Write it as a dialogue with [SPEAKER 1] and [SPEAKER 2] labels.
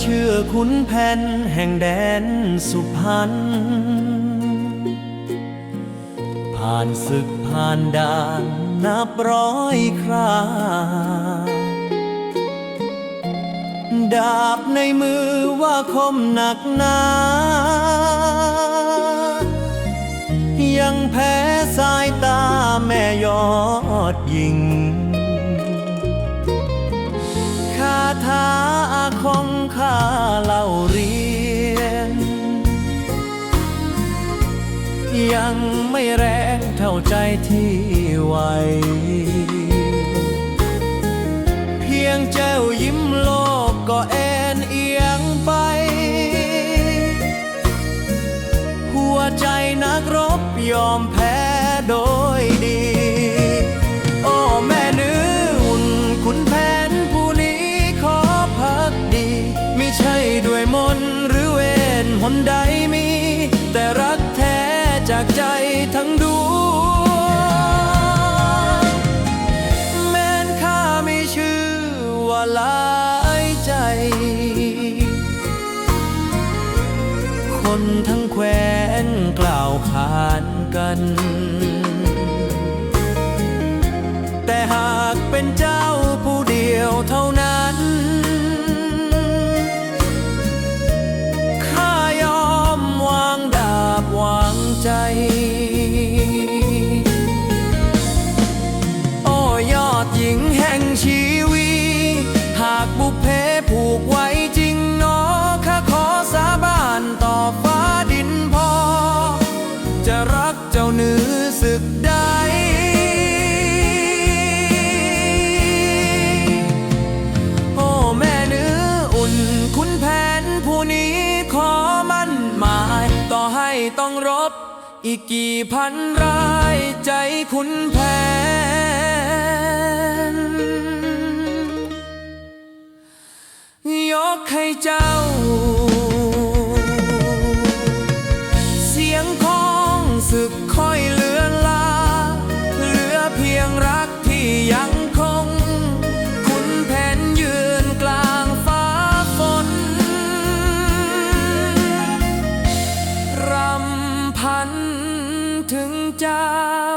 [SPEAKER 1] เชื่อขุนแผ่นแห่งแดนสุพรรณผ่านศึกผ่านด่านนับร้อยคราดาบในมือว่าคมหนักหนายังแพ้สายตาแม่ยอดยิงคาถา ขอาคมข้าเล่าเรียน ยังไม่แรงเท่าใจที่ไหวเพียงเจ้ายิ้มโลกก็แอนเอียงไป หัวใจนักรบยอมแพ้โดย รือเวรหนใดมี แต่รักแท้จากใจทั้งดวงแม้นข้าไม่ชื่อว่าลายใจ คนทั้งแคว้นกล่าวขานกัน แต่หากเป็นเจ้าผู้เดียวเท่า ต่อให้ต้องรบ อีกกี่พันรายใจคุณแผนยกให้เจ้า ถึงเจ้า